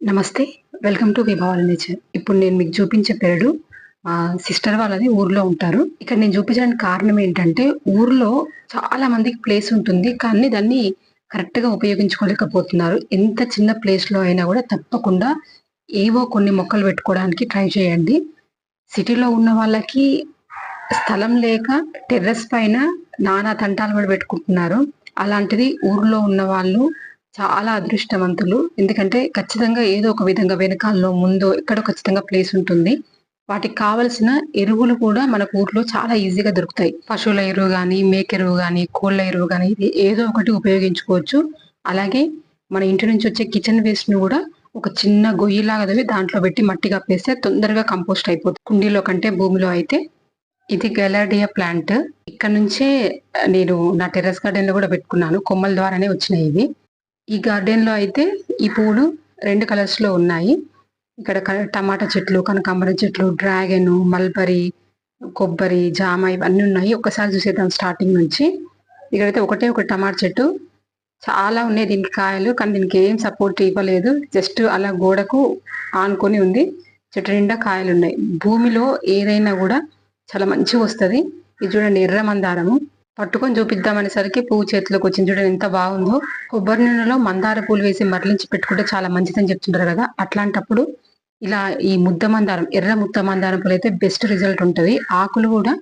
నమస్తే welcome to విభావాల nature. ఇప్పుడు నేను మీకు చూపించే పేరు మా సిస్టర్ వాళ్ళది ఊర్లో ఉంటారు. ఇక్కడ నేను చూపించడానికి కారణం ఏంటంటే ఊర్లో చాలా మందికి ప్లేస్ ఉంటుంది కానీ దాన్ని కరెక్ట్గా ఉపయోగించుకోలేకపోతున్నారు. ఎంత చిన్న ప్లేస్లో అయినా కూడా తప్పకుండా ఏవో కొన్ని మొక్కలు పెట్టుకోవడానికి ట్రై చేయండి. సిటీలో ఉన్న వాళ్ళకి స్థలం లేక టెర్రస్ పైన నానా తంటాలు కూడా పెట్టుకుంటున్నారు. అలాంటిది ఊర్లో ఉన్న వాళ్ళు చాలా అదృష్టవంతులు. ఎందుకంటే ఖచ్చితంగా ఏదో ఒక విధంగా వెనకాలలో ముందో ఎక్కడో ఖచ్చితంగా ప్లేస్ ఉంటుంది. వాటికి కావలసిన ఎరువులు కూడా మన ఊర్లో చాలా ఈజీగా దొరుకుతాయి. పశువుల ఎరువు కానీ మేక ఎరువు కానీ కోళ్ళ ఎరువు కానీ ఇది ఏదో ఒకటి ఉపయోగించుకోవచ్చు. అలాగే మన ఇంటి నుంచి వచ్చే కిచెన్ వేస్ట్ను కూడా ఒక చిన్న గొయ్యిలాగా తవ్వి దాంట్లో పెట్టి మట్టి కప్పేస్తే తొందరగా కంపోస్ట్ అయిపోతుంది. కుండీలో కంటే భూమిలో అయితే ఇది గెలాడియా ప్లాంట్. ఇక్కడ నుంచే నేను నా టెర్రస్ గార్డెన్లో కూడా పెట్టుకున్నాను. కొమ్మల ద్వారానే వచ్చినాయి ఇవి. ఈ గార్డెన్లో అయితే ఈ పూలు రెండు కలర్స్లో ఉన్నాయి. ఇక్కడ టమాటా చెట్లు కనకాంబరం చెట్లు డ్రాగన్ మల్బరీ కొబ్బరి జామ ఇవన్నీ ఉన్నాయి. ఒకసారి చూసేద్దాం స్టార్టింగ్ నుంచి. ఇక్కడైతే ఒకటే ఒక టమాటా చెట్టు. చాలా ఉన్నాయి దీనికి కాయలు కానీ దీనికి ఏం సపోర్ట్ ఇవ్వలేదు. జస్ట్ అలా గోడకు ఆనుకొని ఉంది. చెట్టు నిండా కాయలు ఉన్నాయి. భూమిలో ఏదైనా కూడా చాలా మంచిగా వస్తుంది. ఇది చూడండి ఎర్ర మందారము. పట్టుకొని చూపిద్దామనేసరికి పువ్వు చేతిలోకి వచ్చింది. చూడండి ఎంత బాగుందో. కొబ్బరి నూనెలో మందార పూలు వేసి మరలించి పెట్టుకుంటే చాలా మంచిదని చెప్తుంటారు కదా. అట్లాంటప్పుడు ఇలా ఈ ముద్ద మందారం ఎర్ర ముద్ద మందారం పూలు అయితే బెస్ట్ రిజల్ట్ ఉంటుంది. ఆకులు కూడా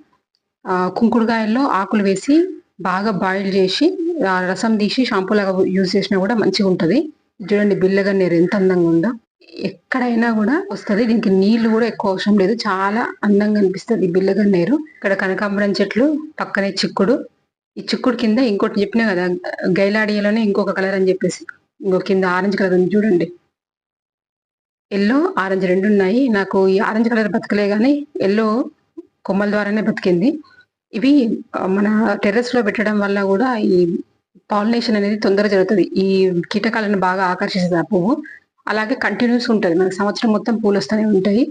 కుంకుడుకాయల్లో ఆకులు వేసి బాగా బాయిల్ చేసి రసం తీసి షాంపూ లాగా యూజ్ చేసినా కూడా మంచిగా ఉంటుంది. చూడండి బిల్లగా బిల్లగన్నేరు ఎంత అందంగా ఉందో. ఎక్కడైనా కూడా వస్తది. దీనికి నీళ్ళు కూడా ఎక్కువ అవసరం లేదు. చాలా అందంగా అనిపిస్తుంది బిల్లగన్నేరు ఇక్కడ కనకాంబరం చెట్లు పక్కనే చిక్కుడు. ఈ చిక్కుడు కింద ఇంకోటి చెప్పినా కదా గైలాడియాలోనే ఇంకొక కలర్ అని చెప్పేసి. ఇంకో కింద ఆరెంజ్ కలర్ ఉంది చూడండి. ఎల్లో ఆరెంజ్ రెండు ఉన్నాయి. నాకు ఈ ఆరెంజ్ కలర్ బతకలే కానీ ఎల్లో కొమ్మల ద్వారానే బతికింది. ఇవి మన టెర్రస్లో పెట్టడం వల్ల కూడా ఈ పాలినేషన్ అనేది తొందరగా జరుగుతుంది. ఈ కీటకాలను బాగా ఆకర్షిస్తుంది ఆ పువ్వు. అలాగే కంటిన్యూస్ ఉంటుంది. మనకు సంవత్సరం మొత్తం పూలు వస్తూనే ఉంటాయి.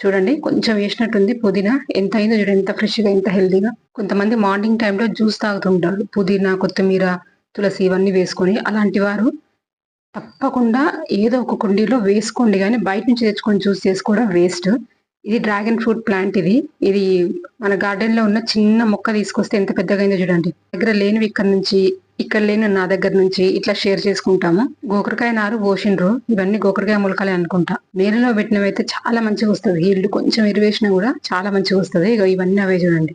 చూడండి కొంచెం వేసినట్టుంది పుదీనా. ఎంత అయిందో చూడండి ఎంత ఫ్రెష్గా ఎంత హెల్దీగా కొంతమంది మార్నింగ్ టైంలో జ్యూస్ తాగుతుంటారు. పుదీనా కొత్తిమీర తులసి ఇవన్నీ వేసుకొని అలాంటి వారు తప్పకుండా ఏదో ఒక కుండీలో వేసుకోండి. కానీ బయట నుంచి తెచ్చుకొని జ్యూస్ చేసుకోవడం వేస్ట్ ఇది డ్రాగన్ ఫ్రూట్ ప్లాంట్ ఇది. ఇది మన గార్డెన్లో ఉన్న చిన్న మొక్క తీసుకొస్తే ఎంత పెద్దగా అయిందో చూడండి. దగ్గర లేనివి ఇక్కడ నుంచి ఇక్కడ లేని నా దగ్గర నుంచి ఇట్లా షేర్ చేసుకుంటాము. గోకరకాయ నారు పోసిండ్రు. ఇవన్నీ గోకరకాయ మొలకలే అనుకుంటా. నీళ్ళలో పెట్టినవైతే చాలా మంచిగా వస్తుంది. హీల్డ్ కొంచెం ఇరివేసినా కూడా చాలా మంచిగా వస్తుంది. ఇక ఇవన్నీ అవే చూడండి.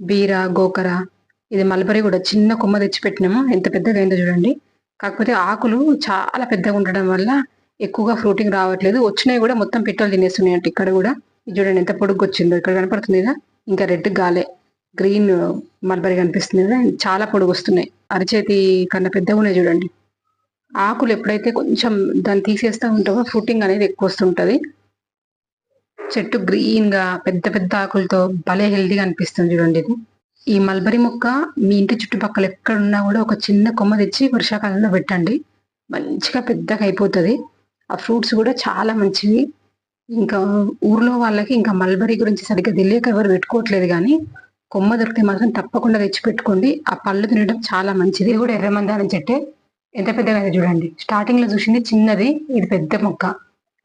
బీర గోకర ఇది మల్బరీ కూడా చిన్న కొమ్మ తెచ్చి పెట్టినాము. ఎంత పెద్దగా అయిందో చూడండి. కాకపోతే ఆకులు చాలా పెద్దగా ఉండడం వల్ల ఎక్కువగా ఫ్రూటింగ్ రావట్లేదు. వచ్చినాయి కూడా మొత్తం పెట్రోల్ తినేస్తున్నాయి అంటే ఇక్కడ కూడా. ఇది చూడండి ఎంత పొడుగు వచ్చిందో. ఇక్కడ కనపడుతుంది కదా? ఇంకా రెడ్ గాలే. గ్రీన్ మల్బరీ కనిపిస్తుంది కదా చాలా పొడుగు వస్తున్నాయి అరచేతి కన్నా పెద్దగా ఉన్నాయి చూడండి. ఆకులు ఎప్పుడైతే కొంచెం దాన్ని తీసేస్తూ ఉంటామో ఫ్రూటింగ్ అనేది ఎక్కువ వస్తుంటుంది చెట్టు గ్రీన్గా పెద్ద పెద్ద ఆకులతో భలే హెల్దీగా అనిపిస్తుంది చూడండి ఇది. ఈ మల్బరీ మొక్క మీ ఇంటి చుట్టుపక్కల ఎక్కడున్నా కూడా ఒక చిన్న కొమ్మ తెచ్చి వర్షాకాలంలో పెట్టండి. మంచిగా పెద్దగా అయిపోతుంది. ఆ ఫ్రూట్స్ కూడా చాలా మంచివి. ఇంకా ఊర్లో వాళ్ళకి ఇంకా మల్బరీ గురించి సరిగ్గా తెలియక ఎవరు పెట్టుకోవట్లేదు కానీ కొమ్మ దొరికితే మాత్రం తప్పకుండా తెచ్చి పెట్టుకోండి ఆ పళ్ళు తినడం చాలా మంచిది. ఇది కూడా ఎర్రమందారం చెట్టే. ఎంత పెద్దగా చూడండి. స్టార్టింగ్లో చూసింది చిన్నది ఇది పెద్ద మొక్క.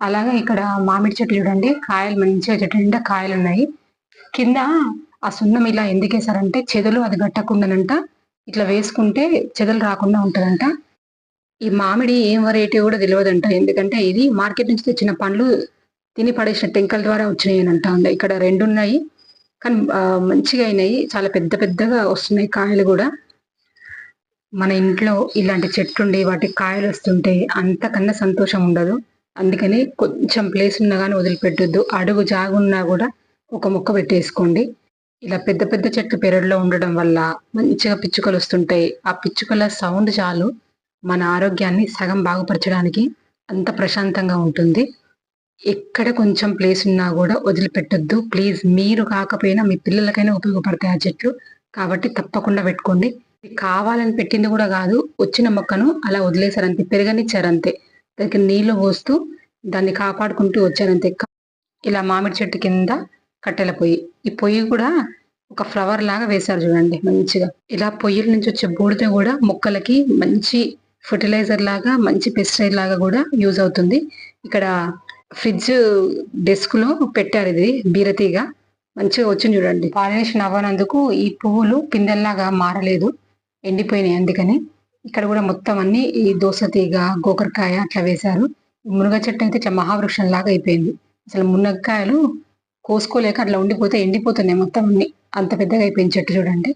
అలాగే ఇక్కడ మామిడి చెట్టు చూడండి. కాయలు మంచిగా చెట్టు నిండా కాయలు ఉన్నాయి. కింద ఆ సున్నం ఇలా ఎందుకు వేసారంటే చెదలు అది గట్టకుండానంట ఇట్లా వేసుకుంటే చెదలు రాకుండా ఉంటుందంట. ఈ మామిడి ఏం వెరైటీ కూడా తెలియదంట ఎందుకంటే ఇది మార్కెట్ నుంచి తెచ్చిన పండ్లు తిని పడేసిన టెంకల ద్వారా వచ్చినాయి అని అంట ఇక్కడ రెండు ఉన్నాయి. కానీ మంచిగా అయినాయి. చాలా పెద్ద పెద్దగా వస్తున్నాయి కాయలు కూడా. మన ఇంట్లో ఇలాంటి చెట్టు ఉండి వాటికి కాయలు వస్తుంటే అంతకన్నా సంతోషం ఉండదు. అందుకని కొంచెం ప్లేస్ ఉన్నా కానీ వదిలిపెట్టొద్దు. అడుగు జాగున్నా కూడా ఒక మొక్క పెట్టేసుకోండి. ఇలా పెద్ద పెద్ద చెట్లు పెరడులో ఉండడం వల్ల మంచిగా పిచ్చుకలు వస్తుంటాయి. ఆ పిచ్చుకల సౌండ్ చాలు మన ఆరోగ్యాన్ని సగం బాగుపరచడానికి అంత ప్రశాంతంగా ఉంటుంది. ఎక్కడ కొంచెం ప్లేస్ ఉన్నా కూడా వదిలిపెట్టొద్దు. ప్లీజ్ మీరు కాకపోయినా మీ పిల్లలకైనా ఉపయోగపడతాయి ఆ చెట్లు. కాబట్టి తప్పకుండా పెట్టుకోండి. కావాలని పెట్టింది కూడా కాదు. వచ్చిన మొక్కను అలా వదిలేశారంతే పెరగనిచ్చారంతే. దానికి నీళ్ళు పోస్తూ దాన్ని కాపాడుకుంటూ వచ్చారంతే. ఇలా మామిడి చెట్టు కింద కట్టెల పొయ్యి. ఈ పొయ్యి కూడా ఒక ఫ్లవర్ లాగా వేశారు చూడండి మంచిగా. ఇలా పొయ్యిల నుంచి వచ్చే బూడిద కూడా మొక్కలకి మంచి ఫర్టిలైజర్ లాగా మంచి పెస్టిసైడ్ లాగా కూడా యూజ్ అవుతుంది. ఇక్కడ ఫ్రిడ్జ్ డెస్క్లో పెట్టారు ఇది బీరతీగా. మంచిగా వచ్చింది చూడండి. పాలినేషన్ అవ్వనందుకు ఈ పువ్వులు పిందెల్లాగా మారలేదు. ఎండిపోయినాయి అందుకని. ఇక్కడ కూడా మొత్తం అన్ని ఈ దోస తీగ గోకరకాయ అట్లా వేశారు. మునగ చెట్టు అయితే ఇట్లా మహావృక్షం లాగా అయిపోయింది. అసలు మునక్కాయలు కోసుకోలేక అట్లా ఉండిపోతే ఎండిపోతున్నాయి మొత్తం అన్ని. అంత పెద్దగా అయిపోయింది చెట్టు చూడండి.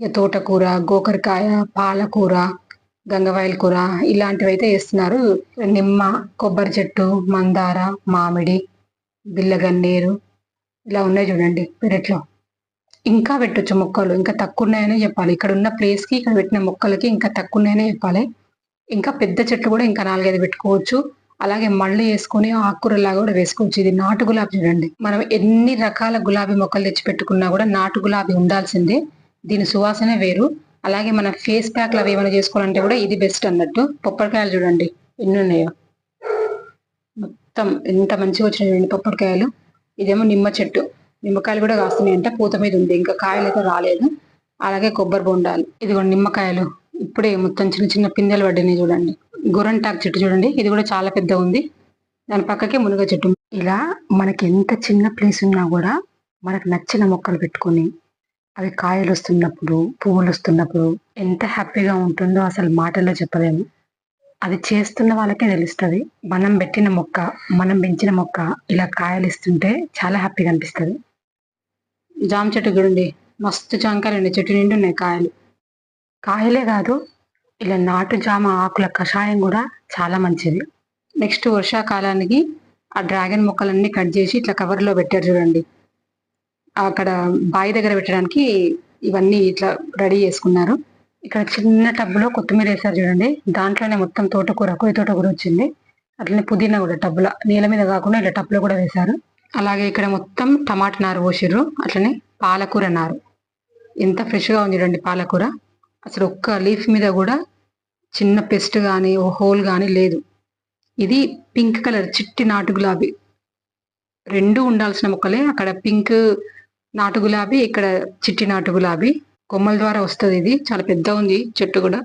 ఇక తోటకూర గోకరకాయ పాలకూర గంగవాయల కూర ఇలాంటివి అయితే వేస్తున్నారు. నిమ్మ కొబ్బరి చెట్టు మందార మామిడి బిల్లగన్నేరు ఇలా ఉన్నాయి చూడండి పెరట్లో. ఇంకా పెట్టొచ్చు మొక్కలు. ఇంకా తక్కువ ఉన్నాయనే చెప్పాలి. ఇక్కడ ఉన్న ప్లేస్కి ఇక్కడ పెట్టిన మొక్కలకి ఇంకా తక్కువ ఉన్నాయనే చెప్పాలి. ఇంకా పెద్ద చెట్లు కూడా ఇంకా నాలుగైదు పెట్టుకోవచ్చు. అలాగే మళ్ళీ వేసుకొని ఆకుకూరలాగా కూడా వేసుకోవచ్చు. ఇది నాటు గులాబీ చూడండి. మనం ఎన్ని రకాల గులాబీ మొక్కలు తెచ్చి పెట్టుకున్నా కూడా నాటు గులాబీ ఉండాల్సిందే. దీని సువాసనే వేరు. అలాగే మన ఫేస్ ప్యాక్లు అవి ఏమైనా చేసుకోవాలంటే కూడా ఇది బెస్ట్ అన్నట్టు. పొప్పడికాయలు చూడండి ఎన్ని ఉన్నాయో మొత్తం ఎంత మంచిగా వచ్చినాయి చూడండి పొప్పడికాయలు. ఇదేమో నిమ్మ చెట్టు. నిమ్మకాయలు కూడా కాస్తున్నాయి అంటే పూత మీద ఉంది. ఇంకా కాయలు అయితే రాలేదు. అలాగే కొబ్బరి బొండాలు. కూడా నిమ్మకాయలు. ఇప్పుడే మొత్తం చిన్న చిన్న పిందెలు పడ్డాయి చూడండి. గురంటాకు చెట్టు చూడండి. ఇది కూడా చాలా పెద్ద ఉంది. దాని పక్కకే మునగ చెట్టు. ఇలా మనకి ఎంత చిన్న ప్లేస్ ఉన్నా కూడా మనకు నచ్చిన మొక్కలు పెట్టుకొని అవి కాయలు వస్తున్నప్పుడు పువ్వులు వస్తున్నప్పుడు ఎంత హ్యాపీగా ఉంటుందో అసలు మాటల్లో చెప్పలేము. అది చేస్తున్న వాళ్ళకే తెలుస్తుంది. మనం పెట్టిన మొక్క మనం పెంచిన మొక్క ఇలా కాయలు ఇస్తుంటే చాలా హ్యాపీగా అనిపిస్తుంది. జామ చెట్టు చూడండి. మస్తు జామకాయలు ఉన్నాయి. చెట్టు నిండి ఉన్నాయి కాయలు. కాయలే కాదు ఇలా నాటు జామ ఆకుల కషాయం కూడా చాలా మంచిది. నెక్స్ట్ వర్షాకాలానికి ఆ డ్రాగన్ మొక్కలన్నీ కట్ చేసి ఇట్లా కవర్లో పెట్టారు చూడండి. అక్కడ బావి దగ్గర పెట్టడానికి ఇవన్నీ ఇట్లా రెడీ చేసుకున్నారు. ఇక్కడ చిన్న టబ్లో కొత్తిమీర వేసారు చూడండి. దాంట్లోనే మొత్తం తోటకూర కొయ్య తోటకూర వచ్చింది. అట్లనే పుదీనా కూడా టబ్బులో నీళ్ళ మీద కాకుండా ఇలా టబ్లో కూడా వేశారు. అలాగే ఇక్కడ మొత్తం టమాటా నారు పోసిర్రు. అట్లనే పాలకూర నారు. ఎంత ఫ్రెష్గా ఉంది చూడండి పాలకూర. అసలు ఒక్క లీఫ్ మీద కూడా చిన్న పెస్ట్ కానీ ఓ హోల్ కానీ లేదు. ఇది పింక్ కలర్ చిట్టి నాటు గులాబీ రెండు ఉండాల్సిన మొక్కలే అక్కడ పింక్ నాటు గులాబీ ఇక్కడ చిట్టి నాటు గులాబీ కొమ్మల ద్వారా వస్తుంది ఇది. చాలా పెద్ద ఉంది చెట్టు కూడా.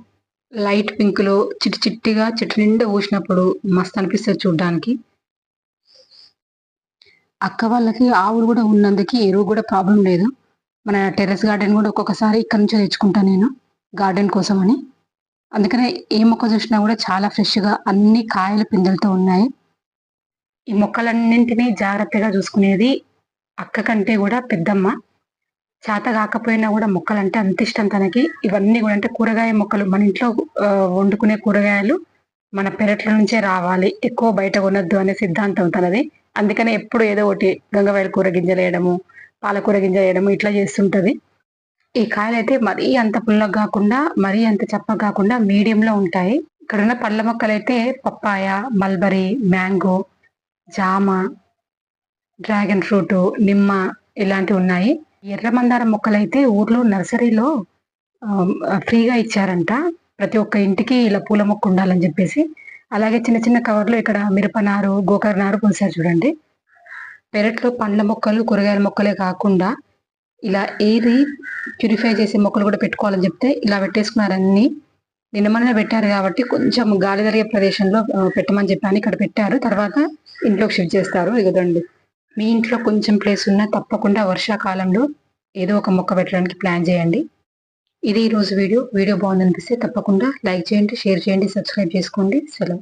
లైట్ పింక్లో చిట్టి చిట్టిగా చెట్టు నిండా ఊసినప్పుడు మస్తు అనిపిస్తుంది చూడడానికి. అక్క వాళ్ళకి ఆవులు కూడా ఉన్నందుకు ఎరువు కూడా ప్రాబ్లం లేదు. మన టెర్రస్ గార్డెన్ కూడా ఒక్కొక్కసారి ఇక్కడ నుంచే తెచ్చుకుంటాను నేను గార్డెన్ కోసం అని. అందుకనే ఏ మొక్క చూసినా కూడా చాలా ఫ్రెష్గా అన్ని కాయలు పిందెలతో ఉన్నాయి. ఈ మొక్కలన్నింటినీ జాగ్రత్తగా చూసుకునేది అక్క కంటే కూడా పెద్దమ్మ. చేత కాకపోయినా కూడా మొక్కలు అంటే అంత ఇష్టం తనకి. ఇవన్నీ కూడా అంటే కూరగాయ మొక్కలు మన ఇంట్లో వండుకునే కూరగాయలు మన పెరట్ల నుంచే రావాలి. ఎక్కువ బయట కొనద్దు అనే సిద్ధాంతం తనది. అందుకనే ఎప్పుడు ఏదో ఒకటి గంగవాయల కూర గింజలు వేయడము పాలకూర గింజలు వేయడము ఇట్లా చేస్తుంటది. ఈ కాయలు అయితే మరీ అంత పుల్లగా కాకుండా మరీ అంత చప్పగా కాకుండా మీడియంలో ఉంటాయి. ఇక్కడ ఉన్న పళ్ళ మొక్కలు అయితే పప్పాయ మల్బరీ మ్యాంగో జామ డ్రాగన్ ఫ్రూట్ నిమ్మ ఇలాంటివి ఉన్నాయి. ఎర్ర మందారం మొక్కలైతే ఊర్లో నర్సరీలో ఫ్రీగా ఇచ్చారంట. ప్రతి ఒక్క ఇంటికి ఇలా పూల మొక్క ఉండాలని చెప్పేసి. అలాగే చిన్న చిన్న కవర్లో ఇక్కడ మిరపనారు గోకర నారు పోసారు చూడండి. పెరట్లో పండ్ల మొక్కలు కూరగాయల మొక్కలే కాకుండా ఇలా ఏది ప్యూరిఫై చేసే మొక్కలు కూడా పెట్టుకోవాలని చెప్తే ఇలా పెట్టేసుకున్నారన్ని. నిన్నమనే పెట్టారు కాబట్టి కొంచెం గాలి జరిగే ప్రదేశంలో పెట్టమని చెప్పాను ఇక్కడ పెట్టారు. తర్వాత ఇంట్లోకి షిఫ్ట్ చేస్తారు. ఎగదండి మీ ఇంట్లో కొంచెం ప్లేస్ ఉన్నా తప్పకుండా వర్షాకాలంలో ఏదో ఒక మొక్క పెట్టడానికి ప్లాన్ చేయండి. ఇది ఈ రోజు వీడియో. వీడియో బాగుందనిపిస్తే తప్పకుండా లైక్ చేయండి షేర్ చేయండి సబ్స్క్రైబ్ చేసుకోండి. సెలవు.